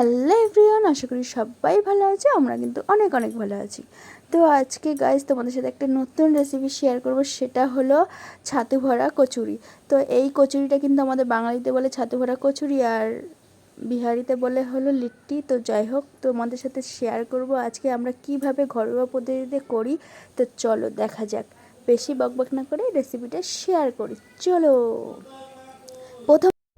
Hello everyone, আশা করি সবাই ভালো আছে, আমরা কিন্তু অনেক অনেক ভালো আছি। তো আজকে গাইজ তোমাদের সাথে একটা নতুন রেসিপি শেয়ার করব, সেটা হলো ছাতু ভরা কচুরি। তো এই কচুরিটা কিন্তু আমাদের বাঙালিতে বলে ছাতু ভরা কচুরি, আর বিহারিতে বলে হলো লিট্টি। তো যাই হোক, তোমাদের সাথে শেয়ার করব আজকে আমরা কীভাবে ঘরোয়া পদ্ধতিতে করি। তো চলো দেখা যাক। বেশি বকবক না করে রেসিপিটা শেয়ার করি। চলো।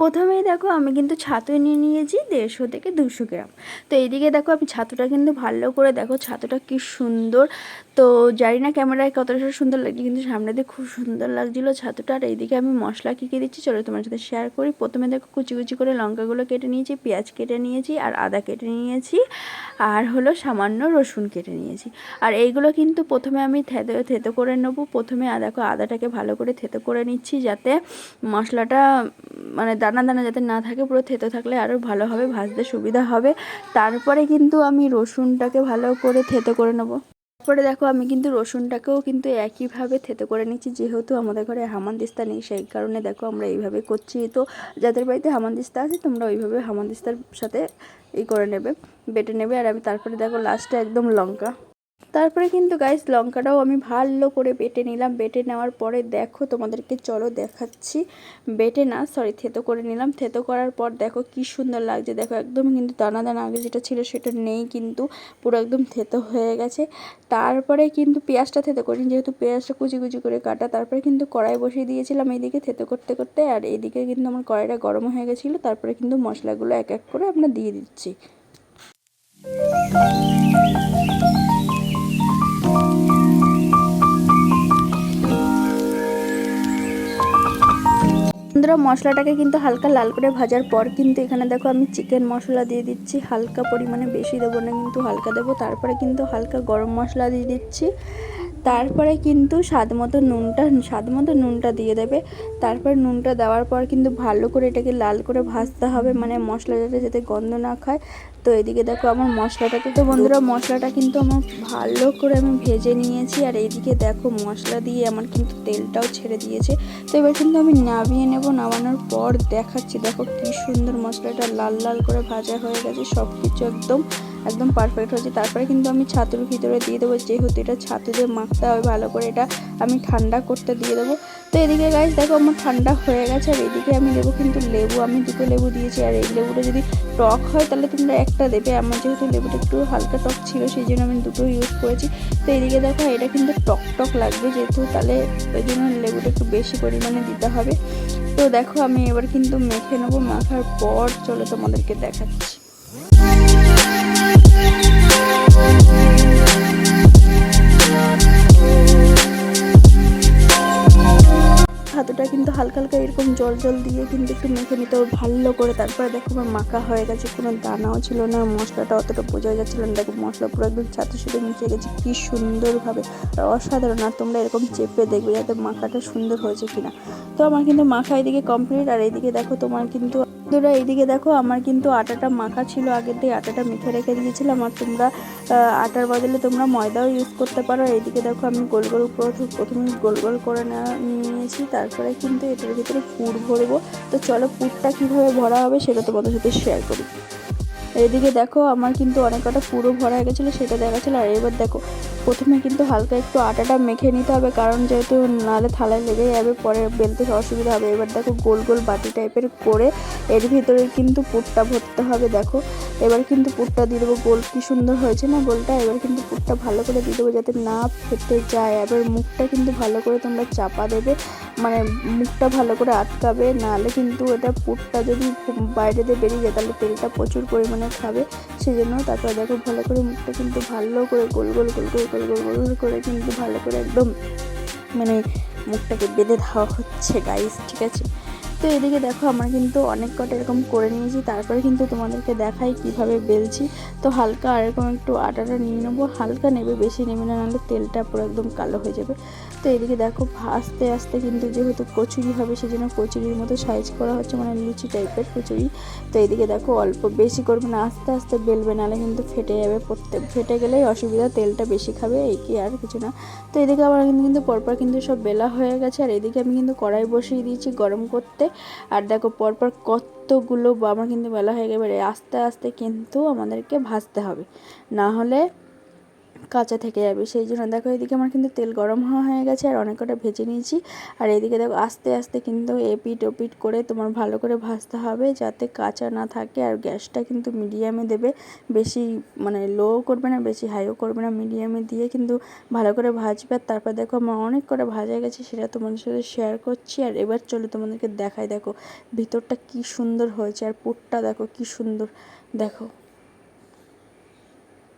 প্রথমেই দেখো আমি কিন্তু ছাতু নিয়ে নিয়েছি দেড়শো থেকে দুশো গ্রাম। তো এইদিকে দেখো আমি ছাতুটা কিন্তু ভালো করে দেখো, ছাতুটা কি সুন্দর। তো জানি না ক্যামেরায় কতটা সুন্দর লাগছে, কিন্তু সামনে দিয়ে খুব সুন্দর লাগছিল ছাতুটা। আর এইদিকে আমি মশলা কী কী দিচ্ছি চলো তোমার সাথে শেয়ার করি। প্রথমে দেখো কুচি কুচি করে লঙ্কাগুলো কেটে নিয়েছি, পেঁয়াজ কেটে নিয়েছি আর আদা কেটে নিয়েছি। আর হলো সামান্য রসুন কেটে নিয়েছি। আর এইগুলো কিন্তু প্রথমে আমি থেতো থেতো করে নেব। প্রথমে দেখো আদাটাকে ভালো করে থেতো করে নিচ্ছি যাতে মশলাটা মানে দানা দানা যাতে না থাকে, পুরো থেতো থাকলে আরও ভালোভাবে ভাজতে সুবিধা হবে। তারপরে কিন্তু আমি রসুনটাকে ভালো করে থেতো করে নেব। তারপরে দেখো, আমি কিন্তু রসুনটাকেও কিন্তু একইভাবে থেতো করে নিচ্ছি, যেহেতু আমাদের ঘরে হামানদিস্তা নেই, সেই কারণে দেখো আমরা এইভাবে করছি। তো যাদের বাড়িতে হামানদিস্তা আছে, তোমরা ওইভাবে হামানদিস্তার সাথে ই করে নেবে, বেটে নেবে। আর আমি তারপরে দেখো লাস্টে একদম লঙ্কা। তারপরে কিন্তু গাইস লঙ্কাটাও আমি ভালো করে বেটে নিলাম। বেটে নেওয়ার পরে দেখো তোমাদেরকে চলো দেখাচ্ছি। বেটে না সরি থেতো করে নিলাম। থেতো করার পর দেখো কি সুন্দর লাগছে। দেখো একদম কিন্তু দানা দানা আগে যেটা ছিল সেটা নেই কিন্তু পুরো একদম থেতো হয়ে গেছে। তারপরে কিন্তু পেঁয়াজটা থেতো করিনি, যেহেতু পেঁয়াজটা কুচি কুচি করে কাটা, তারপরে কিন্তু কড়াই বসিয়ে দিয়েছিলাম এইদিকে থেতো করতে করতে। আর এইদিকে কিন্তু আমার কড়াইটা গরম হয়ে গেছিল, তারপরে কিন্তু মশলাগুলো এক এক করে আমরা দিয়ে দিচ্ছি। মশলাটাকে কিন্তু হালকা লাল করে ভাজার পর কিন্তু এখানে দেখো আমি চিকেন মশলা দিয়ে দিচ্ছি। হালকা পরিমাণে বেশি দেবো না, কিন্তু হালকা দেবো। তারপরে কিন্তু হালকা গরম মশলা দিয়ে দিচ্ছি। তারপরে কিন্তু স্বাদ মতো নুনটা, স্বাদ মতো নুনটা দিয়ে দেবে। তারপর নুনটা দেওয়ার পর কিন্তু ভালো করে এটাকে লাল করে ভাজতে হবে মানে মশলাটা যাতে গন্ধ না খায়। তো এদিকে দেখো আমার মশলাটাকে তো বন্ধুরা, মশলাটা কিন্তু আমার ভালো করে আমি ভেজে নিয়েছি। আর এইদিকে দেখো মশলা দিয়ে আমার কিন্তু তেলটাও ছেড়ে দিয়েছে। তো এবার কিন্তু আমি নামিয়ে নেব, নামানোর পর দেখাচ্ছি। দেখো কি সুন্দর মশলাটা লাল লাল করে ভাজা হয়ে গেছে সব কিছু একদম একদম পারফেক্ট হয়েছে। তারপরে কিন্তু আমি ছাতুর ভিতরে দিয়ে দেবো। যেহেতু এটা ছাতু দিয়ে মাখতে হবে ভালো করে, এটা আমি ঠান্ডা করতে দিয়ে দেবো। তো এদিকে গাছ দেখো আমার ঠান্ডা হয়ে গেছে। আর এদিকে আমি দেবো কিন্তু লেবু। আমি দুটো লেবু দিয়েছি। আর এই লেবুটা যদি টক হয়, তাহলে তোমরা একটা দেবে। আমার যেহেতু লেবুটা একটু হালকা টক ছিল, সেই জন্য আমি দুটো ইউজ করেছি। তো এদিকে দেখো, এটা কিন্তু টক টক লাগবে যেহেতু। তাহলে ওই জন্য লেবুটা একটু বেশি পরিমাণে দিতে হবে। তো দেখো, আমি এবার কিন্তু মেখে নেব। মাখার পর চলো তোমাদেরকে দেখাচ্ছি। ছাতুটা কিন্তু হালকা হালকা এরকম জল জল দিয়ে কিন্তু একটু মেখে নিতে হবে। ভালো করে তারপরে দেখো আমার মাখা হয়ে গেছে, কোনো দানাও ছিল না, মশলাটা অতটা বোঝা যাচ্ছিল না। দেখো মশলা পুরো একদম ছাতুর সাথে মিশে গেছে, কি সুন্দরভাবে। অসাধারণ, আর তোমরা এরকম চেপে দেখবে যাতে মাখাটা সুন্দর হয়েছে কিনা। তো আমার কিন্তু মাখা এদিকে কমপ্লিট আর এইদিকে দেখো তোমার কিন্তু বন্ধুরা, এইদিকে দেখো আমার কিন্তু আটাটা মাখা ছিল, আগের দিয়ে আটাটা মেখে রেখে দিয়েছিলাম, আর তোমরা আটার বদলে তোমরা ময়দাও ইউজ করতে পারো। এইদিকে দেখো আমি গোল গোল প্রথমে গোল গোল করে নিয়েছি, তারপরে কিন্তু এটার ভিতরে পুর ভরবো তো চলো পুরটা কীভাবে ভরা হবে সেটা তোমাদের সাথে শেয়ার করি। এইদিকে দেখো, আমার কিন্তু অনেক কটা পুরো ভরা হয়ে গেছিল, সেটা দেখাচ্ছিলো। আর এবার দেখো, প্রথমে কিন্তু হালকা একটু আটাটা মেখে নিতে হবে, কারণ যেহেতু নালে থালায় লেগে যাবে, পরে বেলতে অসুবিধা হবে। এবার দেখো, গোল গোল বাটি টাইপের করে এর ভিতরে কিন্তু পুরটা ভরতে হবে, দেখো। এবার কিন্তু পুরটা দিয়ে দেবো, গোল কি সুন্দর হয়েছে না গোলটা? এবার কিন্তু পুরটা ভালো করে দিয়ে দেবো, যাতে না ফেটে যায়। এবার মুখটা কিন্তু ভালো করে তোমরা চাপা দেবে মানে মুখটা ভালো করে আটকাবে, নাহলে কিন্তু এটা পুরটা যদি বাইরে দিয়ে বেরিয়ে যায়, তাহলে তেলটা প্রচুর পরিমাণে খাবে সেই জন্য তারপরে দেখো ভালো করে মুখটা কিন্তু ভালো করে গোল গোল গোল গোল গোল গোল গোল করে কিন্তু ভালো করে একদম মানে মুখটাকে বেঁধে দেওয়া হচ্ছে গাইস ঠিক আছে? তো এদিকে দেখো আমরা কিন্তু অনেক কটা এরকম করে নিয়েছি, তারপরে কিন্তু তোমাদেরকে দেখাই কীভাবে বেলছি। তো হালকা এরকম একটু আটাটা নিয়ে নেব, হালকা নেবে, বেশি নেবে না, নাহলে তেলটা পুরো একদম কালো হয়ে যাবে। তো এদিকে দেখো আস্তে আস্তে কিন্তু যেহেতু কচুরি হবে, সেজন্য কচুরির মতো সাইজ করা হচ্ছে মানে লুচি টাইপের কচুরি। তো এদিকে দেখো অল্প বেশি করবে না, আস্তে আস্তে বেলবে, নাহলে কিন্তু ফেটে যাবে প্রত্যেক, ফেটে গেলেই অসুবিধা, তেলটা বেশি খাবে, এই কি আর কিছু না। তো এদিকে আমার কিন্তু কিন্তু পরপর কিন্তু সব বেলা হয়ে গেছে, আর এদিকে আমি কিন্তু কড়াই বসিয়ে দিয়েছি গরম করতে। আর দেখো পরপর কত কতগুলো আমার কিন্তু বেলা হয়ে গেবে আস্তে আস্তে কিন্তু আমাদেরকে ভাজতে হবে। না হলে কাঁচা থেকে যাবে, সেই জন্য দেখো এদিকে আমার কিন্তু তেল গরম হওয়া হয়ে গেছে আর অনেক কটা ভেজে নিয়েছি। আর এদিকে দেখো আস্তে আস্তে কিন্তু এপিট ওপিট করে তোমার ভালো করে ভাজতে হবে যাতে কাঁচা না থাকে আর গ্যাসটা কিন্তু মিডিয়ামে দেবে। বেশি মানে লো করবে না, বেশি হাইও করবে না, মিডিয়ামে দিয়ে কিন্তু ভালো করে ভাজবে। আর তারপর দেখো আমার অনেক করে ভাজা গেছে, সেটা তোমাদের সাথে শেয়ার করছি। আর এবার চলো তোমাদেরকে দেখাই দেখো ভিতরটা কি সুন্দর হয়েছে আর পুরটা দেখো কি সুন্দর, দেখো।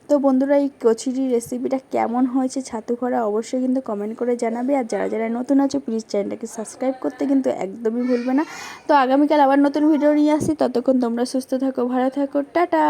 তো বন্ধুরা, এই কচুরি রেসিপিটা কেমন হয়েছে ছাতু ভরা অবশ্যই কিন্তু কমেন্ট করে জানাবে। আর যারা যারা নতুন আছো প্লিজ চ্যানেলটাকে সাবস্ক্রাইব করতে কিন্তু একদমই ভুলবে না। তো আগামীকাল আবার নতুন ভিডিও নিয়ে আসি। ততক্ষণ তোমরা সুস্থ থাকো, ভালো থাকো, টাটা!